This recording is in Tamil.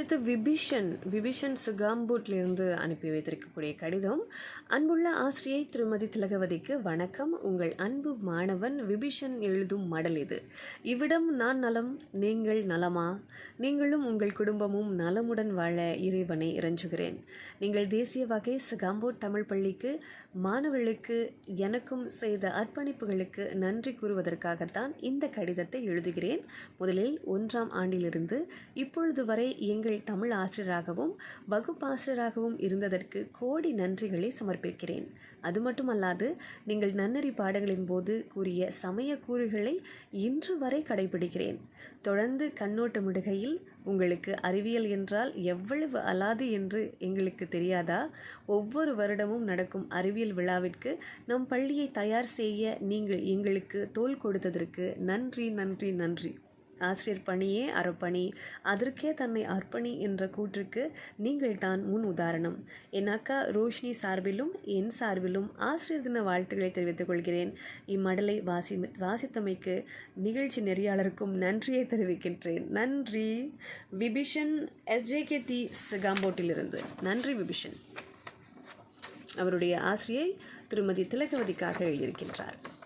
அடுத்து விபிஷன் விபிஷன் சுகாம்பூட்லேருந்து அனுப்பி வைத்திருக்கக்கூடிய கடிதம். அன்புள்ள ஆசிரியை திருமதி திலகவதிக்கு வணக்கம். உங்கள் அன்பு மாணவன் விபிஷன் எழுதும் மடல் இது. இவ்விடம் நான் நலம் நீங்கள் நலமா? நீங்களும் உங்கள் குடும்பமும் நலமுடன் வாழ இறைவனை இறைஞ்சுகிறேன். நீங்கள் தேசிய வகை சுகாம்பூட் தமிழ் பள்ளிக்கு மாணவர்களுக்கு எனக்கும் செய்த அர்ப்பணிப்புகளுக்கு நன்றி கூறுவதற்காகத்தான் இந்த கடிதத்தை எழுதுகிறேன். முதலில் ஒன்றாம் ஆண்டிலிருந்து இப்பொழுது வரை எங்கள் தமிழ் ஆசிரியராகவும் வகுப்பாசிரியராகவும் இருந்ததற்கு கோடி நன்றிகளை சமர்ப்பிக்கிறேன். அது மட்டுமல்லாது நீங்கள் நன்னறி பாடங்களின் போது கூறிய சமய கூறுகளை இன்று வரை கடைபிடிக்கிறேன். தொடர்ந்து கண்ணோட்டமிடுகையில் உங்களுக்கு அறிவியல் என்றால் எவ்வளவு அலாது என்று எங்களுக்கு தெரியாதா? ஒவ்வொரு வருடமும் நடக்கும் அறிவியல் விழாவிற்கு நம் பள்ளியை தயார் செய்ய நீங்கள் எங்களுக்கு தோள் கொடுத்ததற்கு நன்றி நன்றி நன்றி. ஆசிரியர் பணியே அறப்பணி. அதற்கே தன்னை அர்ப்பணி என்ற கூற்றுக்கு நீங்கள் தான் முன் உதாரணம். என் அக்கா ரோஷினி சார்பிலும் என் சார்பிலும் ஆசிரியர் தின வாழ்த்துக்களை தெரிவித்துக் கொள்கிறேன். இம்மடலை வாசி வாசித்தமைக்கு நிகழ்ச்சி நெறியாளருக்கும் நன்றியை தெரிவிக்கின்றேன். நன்றி. விபிஷன் எஸ்ஜேகே தி சிகாம்போட்டிலிருந்து. நன்றி விபிஷன். அவருடைய ஆசிரியை திருமதி திலகவதிக்காக எழுதியிருக்கின்றார்.